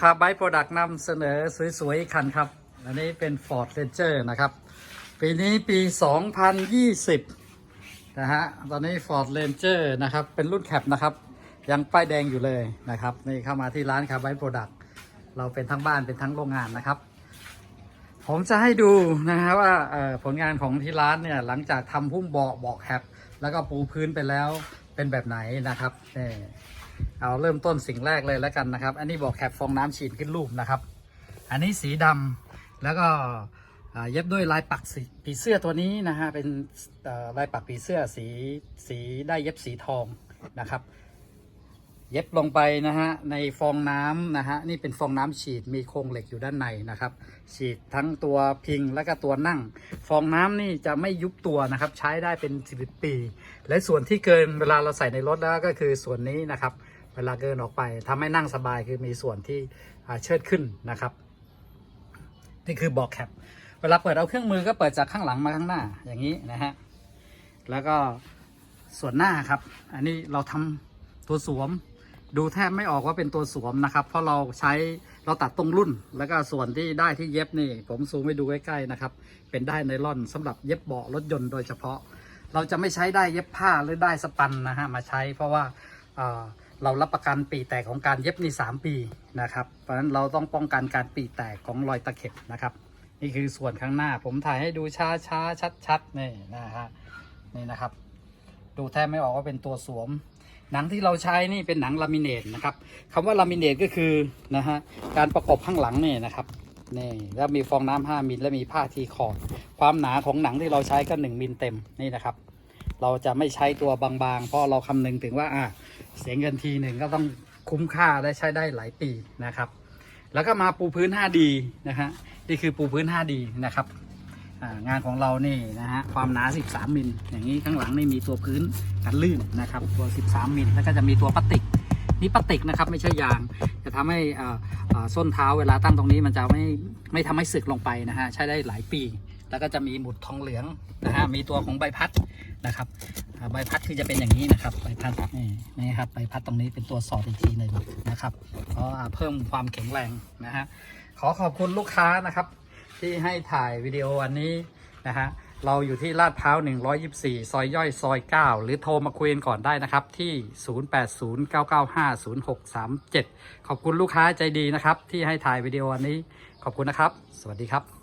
คารับไบโปรดักต์นำเสนอสวยๆคันครับ อันนี้เป็น Ford Ranger นะครับ ปีนี้ปี 2020 นะฮะ ตอนนี้ Ford Ranger นะครับ เป็นรุ่นแคปนะครับ ยังป้ายแดงอยู่เลยนะครับ นี่เข้ามาที่ร้านคารับไบโปรดักต์เราเป็นทั้งบ้านเป็นทั้งโรงงานนะครับ ผมจะให้ดูนะฮะว่าผลงานของที่ร้านเนี่ย หลังจากทำหุ้มเบาะเบาะแคปแล้วก็ปูพื้นไปแล้ว เป็นแบบไหนนะครับนี่เอาเริ่มต้นสิ่งแรกเลยแล้วกันนะครับ อันนี้บอกแคปฟองน้ำฉีดขึ้นรูปนะครับ อันนี้สีดำแล้วก็เย็บด้วยลายปักสีปีเสื้อตัวนี้นะฮะเป็นลายปักปีเสื้อสีสีได้เย็บสีทองนะครับ เย็บลงไปนะฮะในฟองน้ำนะฮะนี่เป็นฟองน้ำฉีดมีโครงเหล็กอยู่ด้านในนะครับ ฉีดทั้งตัวพิงและก็ตัวนั่ง ฟองน้ำนี่จะไม่ยุบตัวนะครับ ใช้ได้เป็นสิบปี และส่วนที่เกินเวลาเราใส่ในรถแล้วก็คือส่วนนี้นะครับ เวลาเกินออกไปทำให้นั่งสบายคือมีส่วนที่เชิดขึ้นนะครับ นี่คือบอกแคปเวลาเปิดเอาเครื่องมือก็เปิดจากข้างหลังมาข้างหน้าอย่างนี้นะฮะแล้วก็ส่วนหน้าครับ อันนี้เราทำตัวสวม ดูแทบไม่ออกว่าเป็นตัวสวมนะครับ เพราะเราใช้เราตัดตรงรุ่น แล้วก็ส่วนที่ได้ที่เย็บนี่ ผมซูมให้ดูใกล้ๆนะครับ เป็นได้ไนล่อนสำหรับเย็บเบาะรถยนต์โดยเฉพาะ เราจะไม่ใช้ได้เย็บผ้าหรือได้สปันนะฮะมาใช้ เพราะว่าเรารับประกันปีแตกของการเย็บนี่สามปีนะครับ เพราะฉะนั้นเราต้องป้องกันการปีแตกของรอยตะเข็บนะครับ นี่คือส่วนข้างหน้าผมถ่ายให้ดูช้าช้าชัดชัดๆนี่นะฮะนี่นะครับ ดูแทบไม่ออกว่าเป็นตัวสวม หนังที่เราใช้นี่เป็นหนังลามิเนตนะครับคำว่าลามิเนตก็คือนะฮะการประกบข้างหลังนี่นะครับนี่แล้วมีฟองน้ำ5มิลและมีผ้าทีคอร์ดความหนาของหนังที่เราใช้ก็1มิลเต็มนี่นะครับ เราจะไม่ใช้ตัวบางๆ เพราะเราคำนึงถึงว่าอะเสียเงินทีหนึ่งก็ต้องคุ้มค่าและใช้ได้หลายปีนะครับ แล้วก็มาปูพื้น 5D นะฮะนี่คือปูพื้น 5D นะครับ งานของเรานี่นะฮะความหนา 13 มิลอย่างนี้ข้างหลังนี่มีตัวพื้นกันลื่นนะครับตัว 13 มิลแล้วก็จะมีตัวพลาสติกนี่พลาสติกนะครับไม่ใช่ยาง จะทำให้ส้นเท้าเวลาตั้งตรงนี้มันจะไม่ไม่ทำให้สึกลงไปนะฮะใช้ได้หลายปี แล้วก็จะมีหมุดทองเหลืองนะฮะมีตัวของใบพัดนะครับใบพัดคือจะเป็นอย่างนี้นะครับใบพัดนี่นี่ครับใบพัดตรงนี้เป็นตัวสอดอีกทีหนึ่งนะครับเพราะเพิ่มความแข็งแรงนะฮะขอขอบคุณลูกค้านะครับ ที่ให้ถ่ายวิดีโออันนี้นะฮะเราอยู่ที่ลาดพร้าว 124 ซอยย่อยซอย 9 หรือโทรมาคุยกันก่อนได้นะครับ ที่ 0809950637 ขอบคุณลูกค้าใจดีนะครับ ที่ให้ถ่ายวิดีโออันนี้ ขอบคุณนะครับ สวัสดีครับ